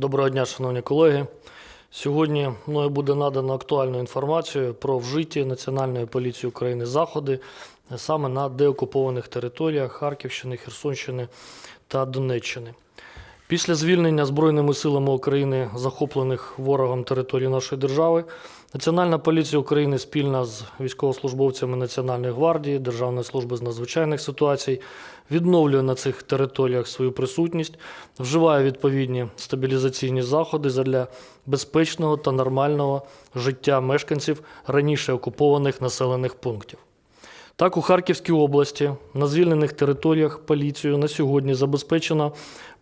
Доброго дня, шановні колеги. Сьогодні мною буде надано актуальну інформацію про вжиті Національної поліції України заходи саме на деокупованих територіях Харківщини, Херсонщини та Донеччини. Після звільнення Збройними силами України захоплених ворогом територій нашої держави, Національна поліція України спільно з військовослужбовцями Національної гвардії, Державної служби з надзвичайних ситуацій відновлює на цих територіях свою присутність, вживає відповідні стабілізаційні заходи для безпечного та нормального життя мешканців раніше окупованих населених пунктів. Так, у Харківській області на звільнених територіях поліцією на сьогодні забезпечено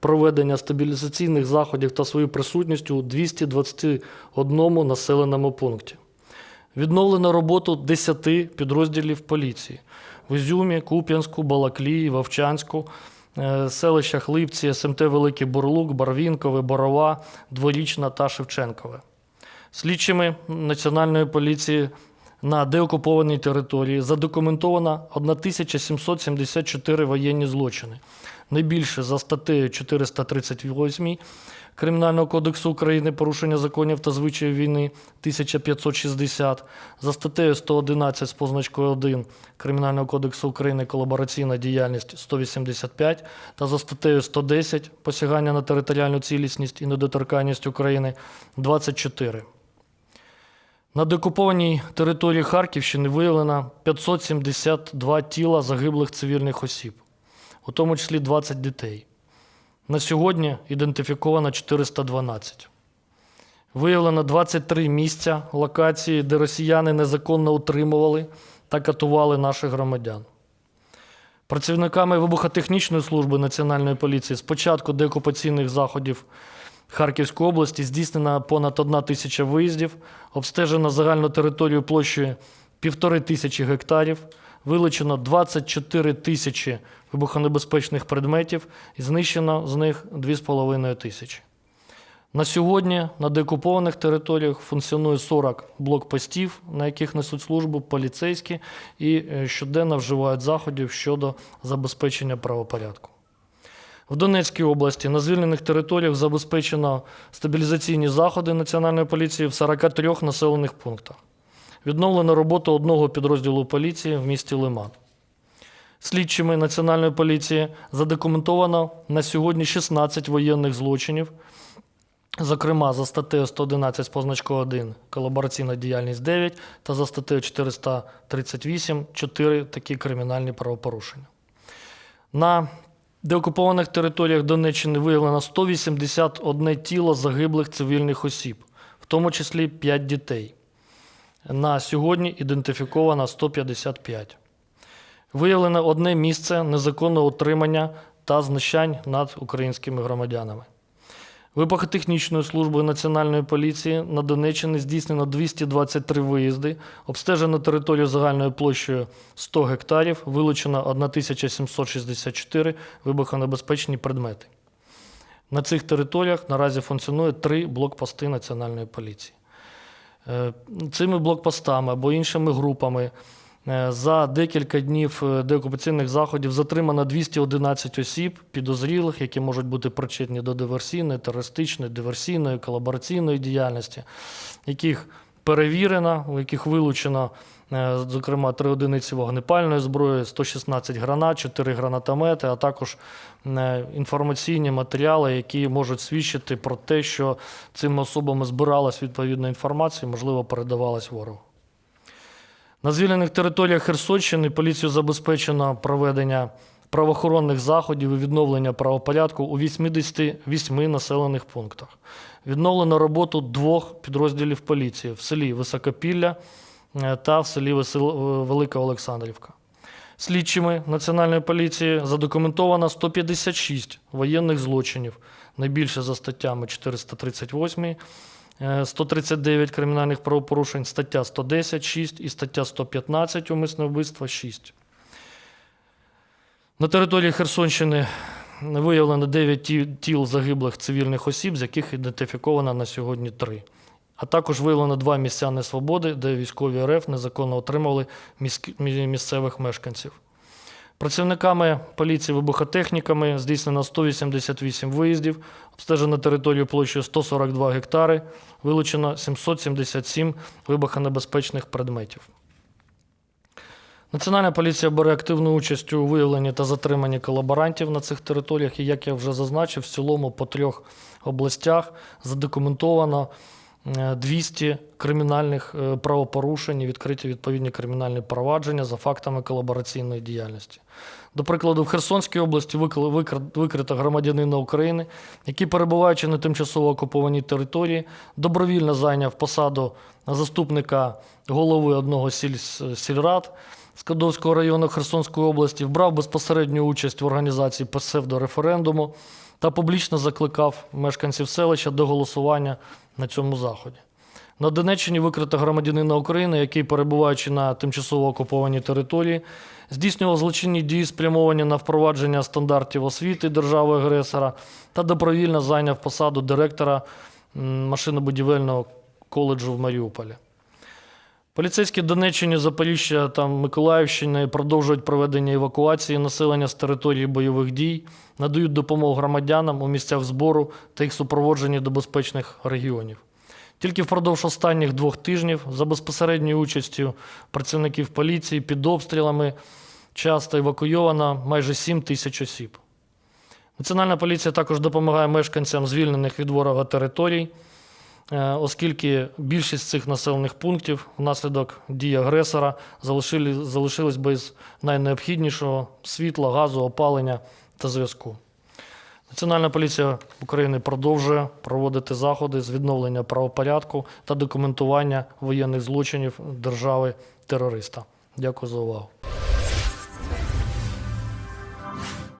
проведення стабілізаційних заходів та свою присутність у 221 населеному пункті. Відновлено роботу 10 підрозділів поліції в Ізюмі, Куп'янську, Балаклії, Вовчанську, е, селищах Липці, СМТ Великий Бурлук, Барвінкове, Борова, Дворічна та Шевченкове. Слідчими Національної поліції на деокупованій території задокументовано 1774 воєнні злочини. Найбільше за статтею 438 Кримінального кодексу України порушення законів та звичаїв війни 1560, за статтею 111 з позначкою 1 Кримінального кодексу України колабораційна діяльність 185 та за статтею 110 посягання на територіальну цілісність і недоторканність України 24. На деокупованій території Харківщини виявлено 572 тіла загиблих цивільних осіб, у тому числі 20 дітей. На сьогодні ідентифіковано 412. Виявлено 23 місця локації, де росіяни незаконно утримували та катували наших громадян. Працівниками вибухотехнічної служби Національної поліції з початку деокупаційних заходів Харківської області здійснено понад одна тисяча виїздів, обстежено загальну територію площею півтори тисячі гектарів, вилучено 24 тисячі вибухонебезпечних предметів і знищено з них 2,5 тисячі. На сьогодні на деокупованих територіях функціонує 40 блокпостів, на яких несуть службу поліцейські і е, щоденно вживають заходів щодо забезпечення правопорядку. В Донецькій області на звільнених територіях забезпечено стабілізаційні заходи Національної поліції в 43 населених пунктах. Відновлено роботу одного підрозділу поліції в місті Лиман. Слідчими Національної поліції задокументовано на сьогодні 16 воєнних злочинів, зокрема за статтею 111 з позначкою 1 колабораційна діяльність 9 та за статтею 438 4 такі кримінальні правопорушення. На деокупованих територіях Донеччини виявлено 181 тіло загиблих цивільних осіб, в тому числі 5 дітей. На сьогодні ідентифіковано 155. Виявлено одне місце незаконного утримання та знищань над українськими громадянами. Вибухотехнічною службою Національної поліції на Донеччині здійснено 223 виїзди, обстежено територію загальною площею 100 гектарів, вилучено 1764 вибухонебезпечні предмети. На цих територіях наразі функціонує три блокпости Національної поліції. Е, Цими блокпостами або іншими групами за декілька днів е, деокупаційних заходів затримано 211 осіб підозрілих, які можуть бути причетні до диверсійної, терористичної, диверсійної, колабораційної діяльності, яких перевірено, у яких вилучено, е, зокрема, три одиниці вогнепальної зброї, 116 гранат, 4 гранатомети, а також е, інформаційні матеріали, які можуть свідчити про те, що цими особами збиралась відповідна інформація, можливо, передавалась ворогу. На звільнених територіях Херсонщини поліцію забезпечено проведення правоохоронних заходів і відновлення правопорядку у 88 населених пунктах. Відновлено роботу двох підрозділів поліції в селі Високопілля е, та в селі Велика Олександрівка. Слідчими Національної поліції задокументовано 156 воєнних злочинів, найбільше за статтями 438, е, 139 кримінальних правопорушень, стаття 110, 6 і стаття 115 умисне вбивство 6. На території Херсонщини виявлено 9 тіл загиблих цивільних осіб, з яких ідентифіковано на сьогодні 3. А також виявлено два місця несвободи, де військові РФ незаконно отримали місцевих мешканців. Працівниками поліції вибухотехніками здійснено 188 виїздів, обстежено територію площею 142 гектари, вилучено 777 вибухонебезпечних предметів. Національна поліція бере активну участь у виявленні та затриманні колаборантів на цих територіях. І як я вже зазначив, в цілому по трьох областях задокументовано 200 кримінальних е, правопорушень, і відкриті відповідні кримінальні провадження за фактами колабораційної діяльності. До прикладу, в Херсонській області викрито громадянина України, який, перебуваючи на тимчасово окупованій території, добровільно зайняв посаду заступника голови одного сіль- сільрад Скадовського району Херсонської області, брав безпосередню участь в організації псевдореферендуму та публічно закликав мешканців селища до голосування на цьому заході. На Донеччині викрито громадянина України, який, перебуваючи на тимчасово окупованій території, здійснював злочинні дії, спрямовані на впровадження стандартів освіти держави-агресора та добровільно зайняв посаду директора машинобудівельного коледжу в Маріуполі. Поліцейські Донеччині, Запоріжжя та Миколаївщини продовжують проведення евакуації населення з території бойових дій, надають допомогу громадянам у місцях збору та їх супроводженні до безпечних регіонів. Тільки впродовж останніх двох тижнів за безпосередньою участю працівників поліції під обстрілами часто евакуйовано майже 7 тисяч осіб. Національна поліція також допомагає мешканцям звільнених від ворога територій, оскільки більшість цих населених пунктів внаслідок дій агресора залишили, залишились без найнеобхіднішого світла, газу, опалення та зв'язку. Національна поліція України продовжує проводити заходи з відновлення правопорядку та документування воєнних злочинів держави-терориста. Дякую за увагу.